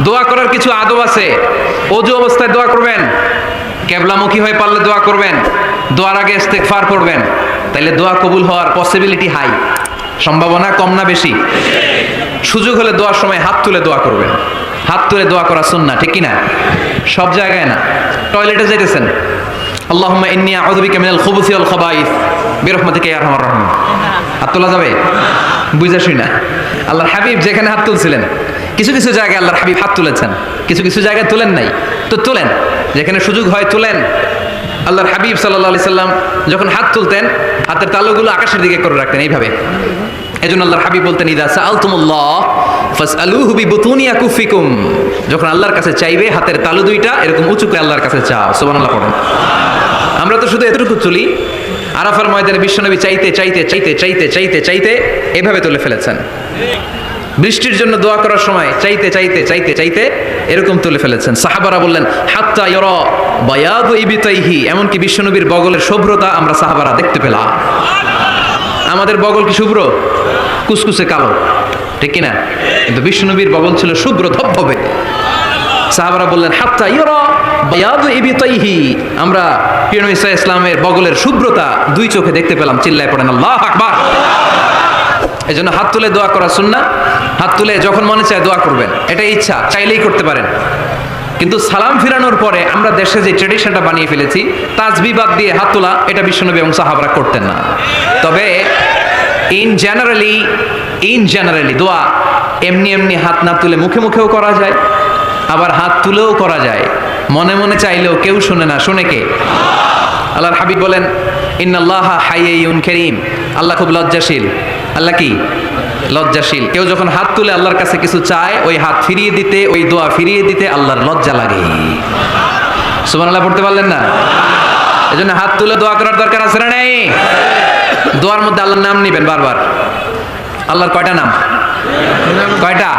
দোয়া করার কিছু আদব আছে? অজু অবস্থায় দোয়া করবেন? কেবলামুখী হয়ে পারলে দোয়া করবেন? দোয়ার আগে ইস্তেগফার করবেন? তাইলে দোয়া কবুল হওয়ার পসিবিলিটি হাই সম্ভাবনা কম না বেশি? সুযোগ হলে দোয়ার সময় হাত তুলে দোয়া করবেন। হাত তুলে দোয়া করা শুন না ঠিক কি না সব জায়গায় না। টয়লেটে যেতেছেন আল্লাহুম্মা ইন্নী খুবুসি ওয়াল খাবাইস। বিরহমাতিকা আরহামার রাহিম। হাত তোলা যাবে? বুঝা শুই না। আল্লাহর হাবিব যেখানে হাত তুলছিলেন। কিছু কিছু জায়গায় আল্লাহর হাবিব হাত তুলেছেন। কিছু কিছু জায়গায় তুলেন নাই। তো তুলেন। যেখানে সুযোগ হয় তুলেন। আল্লাহর হাবিব সাল্লাহ সাল্লাম যখন হাত তুলতেন, হাতের তালুগুলো আকাশের দিকে করে রাখতেন এইভাবে। এজন্য আল্লাহর হাবিব বলতেন, ইদা সাআলতুমুল্লাহ ফাসআলুহু আকুফিকুম যখন আল্লাহর কাছে চাইবে, হাতের তালু দুইটা এরকম উঁচু করে আল্লাহর কাছে চাও। সুবহানাল্লাহ পড়েন। আমরা তো শুধু এতটুকু তুলি। আরাফার ময়দানে বিশ্বনবী চাইতে চাইতে চাইতে চাইতে চাইতে চাইতে এভাবে তুলে ফেলেছেন। বৃষ্টির জন্য দোয়া করার সময় চাইতে চাইতে চাইতে চাইতে এরকম তুলে ফেলেছেন। সাহাবারা বললেন, হাত্তা ইয়র বায়াদু ইবিতাইহি। এমনকি বিশ্বনবীর বগলের শুভ্রতা আমরা সাহাবারা দেখতে পেলাম। আমাদের বগল কি শুভ্র? কুসকুসে কালো। ঠিক কিনা? কিন্তু বিষ্ণুনবীর বগল ছিল শুভ্র ধবধবে। সাহাবারা বললেন, হাত্তা ইয়রা বায়াদু ইবিতাইহি। আমরা সাল্লাল্লাহু আলাইহি ইসলামের বগলের শুভ্রতা দুই চোখে দেখতে পেলাম। চিল্লায় পড়েন, আল্লাহ আকবার। এই জন্য হাত তুলে দোয়া করা শুন না হাত তুলে যখন মনে চায় দোয়া করবেন। এটা ইচ্ছা, চাইলেই করতে পারেন। কিন্তু সালাম ফিরানোর পরে আমরা দেশে যে ট্রেডিশনটা বানিয়ে ফেলেছি, তাজবি বাদ দিয়ে হাত তোলা, এটা বিশ্বনবী এবং সাহাবরা করতেন না। তবে ইন জেনারেলি ইন জেনারেলি দোয়া এমনি এমনি হাত না তুলে মুখে মুখেও করা যায়, আবার হাত তুলেও করা যায়। মনে মনে চাইলেও কেউ শুনে না। শুনে কে? আল্লাহর হাবিব বলেন, ইন্নাল্লাহ হাইয়ুন করিম। আল্লাহ খুব লজ্জাশীল। আল্লাহ কি? লজ্জাশীল। কেউ যখন হাত তুলে আল্লাহর কাছে কিছু চায় ওই হাত ফিরিয়ে দিতে ওই দোয়া ফিরিয়ে দিতে আল্লাহর লজ্জা লাগে। সুবহানাল্লাহ পড়তে পারলেন না? এজন্য হাত তুলে দোয়া করার দরকার আছে না নেই? দোয়ার মধ্যে আল্লাহর নাম নেবেন বারবার। আল্লাহর কয়টা নাম? কয়টা?